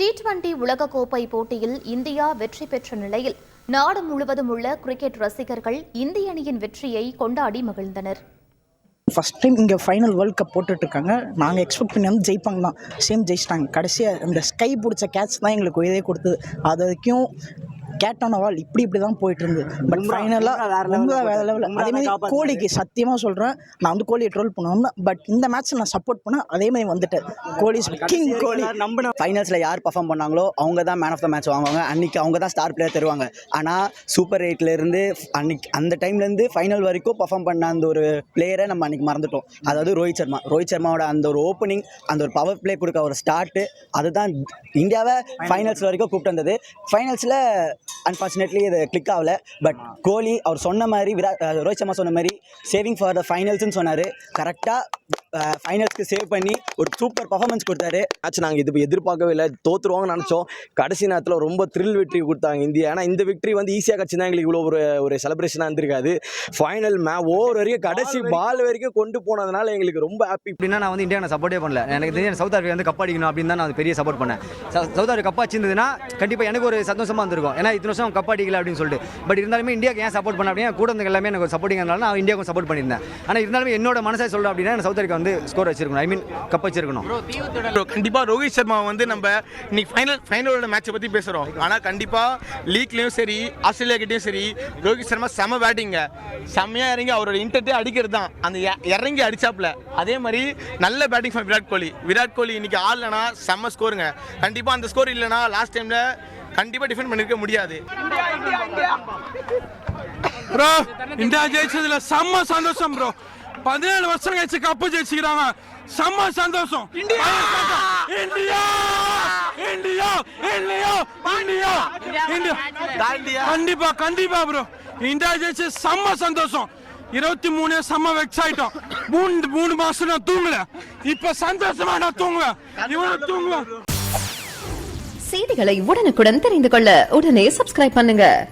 T twenty உலகக்கோப்பை போட்டியில் India வெற்றி பெற்ற நிலையில் நாடு முழுவதும் உள்ள கிரிக்கெட் ரசிகர்கள் இந்திய அணியின் வெற்றியை கொண்டாடி மகிழ்ந்தனர். ஃபஸ்ட் டைம் இங்கே ஃபைனல் வேர்ல்ட் கப் போட்டுட்ருக்காங்க. நாங்கள் எக்ஸ்பெக்ட் பண்ணி வந்து ஜெயிப்பாங்க தான் சேம் ஜெயிச்சிட்டாங்க. கடைசியாக இந்த ஸ்கை பிடிச்ச கேட்ச் தான் எங்களுக்கு இதே கொடுத்தது. அது வரைக்கும் கேட்டான வால் இப்படி இப்படி தான் போயிட்டு இருந்தது பட் ஃபைனலாக ரொம்ப வேற லெவலில் அதே மாதிரி கோலிக்கு சத்தியமாக சொல்கிறேன் நான் வந்து கோலியை ட்ரோல் பண்ணுவேன். பட் இந்த மேட்ச்சில் நான் சப்போர்ட் பண்ணேன் அதே மாதிரி வந்துட்டேன். கோலி கிங் கோலி. நம்பின ஃபைனல்ஸில் யார் பர்ஃபார்ம் பண்ணாங்களோ அவங்க தான் மேன் ஆஃப் த மேட்ச் வாங்குவாங்க. அன்னைக்கு அவங்க தான் ஸ்டார் பிளேயர் தருவாங்க. ஆனால் சூப்பர் எயிட்லேருந்து அன்னைக்கு அந்த டைம்லேருந்து ஃபைனல் வரைக்கும் பர்ஃபார்ம் பண்ண அந்த ஒரு பிளேயரை நம்ம அன்னைக்கு மறந்துட்டோம். அதாவது ரோஹித் சர்மா. ரோஹித் சர்மாவோட அந்த ஒரு ஓப்பனிங் அந்த ஒரு பவர் பிளே கொடுக்க ஒரு ஸ்டார்ட்டு அதுதான் இந்தியாவை ஃபைனல்ஸ் வரைக்கும் கூப்பிட்டு வந்தது. ஃபைனல்ஸில் அன்ஃபார்ச்சுனேட்லி இது கிளிக் ஆகல. பட் கோலி அவர் சொன்ன மாதிரி விராட் ரோஹித் சர்மா சொன்ன மாதிரி சேவிங் ஃபார் த ஃபைனல்ஸ்னு சொன்னார். கரெக்டாக ஃபைனல்ஸ்க்கு சேவ் பண்ணி ஒரு சூப்பர் பர்ஃபார்மன்ஸ் கொடுத்தாரு. மேட்ச் நாங்கள் இது எதிர்பார்க்கவே இல்லை. தோத்துருவாங்கன்னு நினச்சோம். கடைசி நேரத்தில் ரொம்ப த்ரில் வெற்றி கொடுத்தாங்க இந்தியா. ஏன்னா இந்த விக்ட்ரி வந்து ஈஸியாக கிடச்சிருந்தா எங்களுக்கு இவ்வளோ ஒரு ஒரு செலிப்ரேஷனாக இருந்திருக்காது. ஃபைனல் மே ஓவர் வரைக்கும் கடைசி பால் வரைக்கும் கொண்டு போனதுனால எங்களுக்கு ரொம்ப ஹாப்பி அப்படின்னா நான் வந்து இந்தியா நான் சப்போர்ட்டே பண்ணல. எனக்கு தெரிஞ்ச சவுத் ஆஃப்ரிக்கா வந்து கப் அடிக்கணும் அப்படின்னு தான் நான் பெரிய சப்போர்ட் பண்ணேன். சவுத் ஆஃப்ரிக்கா கப் அடிச்சிருந்ததுன்னா கண்டிப்பாக எனக்கு ஒரு சந்தோஷமா இருந்திருக்கும். ஏன்னா இத்தனை வருஷம் கப் அடிக்கல அப்படின்னு சொல்லிட்டு. பட் இருந்தாலுமே இந்தியாவுக்கு ஏன் சப்போர்ட் பண்ண அப்படின்னா கூட இருந்த எல்லாமே எனக்கு சப்போர்ட்டிங் நான் இந்தியாவுக்கு சப்போர்ட் பண்ணியிருந்தேன். ஆனால் இருந்தாலுமே என்னோட மனசை சொல்ல அப்படின்னா சவுத் ஆஃப்ரிக்கா வந்து ஸ்கோர் வச்சிருக்கணும் ஐ மீன் கப் வச்சிருக்கணும் கண்டிப்பாக ரோஹித் சர்மா வந்து நம்ம இன்னைக்கு ஃபைனல் ஃபைனலோட மேட்சை பற்றி பேசுகிறோம் ஆனால் கண்டிப்பாக லீக்லேயும் சரி ஆஸ்திரேலியா கிட்டேயும் சரி ரோஹித் சர்மா செம பேட்டிங்க செம்மையாக இறங்கி அவரோட இன்டர்ட்டே அடிக்கிறது தான். அந்த இறங்கி அடிச்சாப்ல அதே மாதிரி நல்ல பேட்டிங் ஃபார் விராட் கோலி. விராட் கோலி இன்னைக்கு ஆடலனா செம்ம ஸ்கோருங்க கண்டிப்பாக அந்த ஸ்கோர் இல்லைனா லாஸ்ட் டைமில் கண்டிப்பாக டிஃபெண்ட் பண்ணிருக்க முடியாது. ப்ரோ இந்தியா ஜெயிச்சதுல செம்ம சந்தோஷம் ப்ரோ பதினேழு வருஷம் கழிச்சு கப்பு ஜெயிச்சுக்கிறாங்க. செம்ம சந்தோஷம். India! India! India! India! India! கண்டிப்பா கண்டிப்பா ப்ரோ இந்தியா ஜெயிச்சு செம்ம சந்தோஷம். இருபத்தி மூணு செம்ம வெக்ஸ் ஆயிட்டோம். மூணு மூணு மாசம் நான் தூங்கல. இப்ப சந்தோஷமா நான் தூங்குவேன். இவனும் தூங்குவேன். செய்திகளை உடனுக்குடன் தெரிந்து கொள்ள உடனே சப்ஸ்கிரைப் பண்ணுங்க.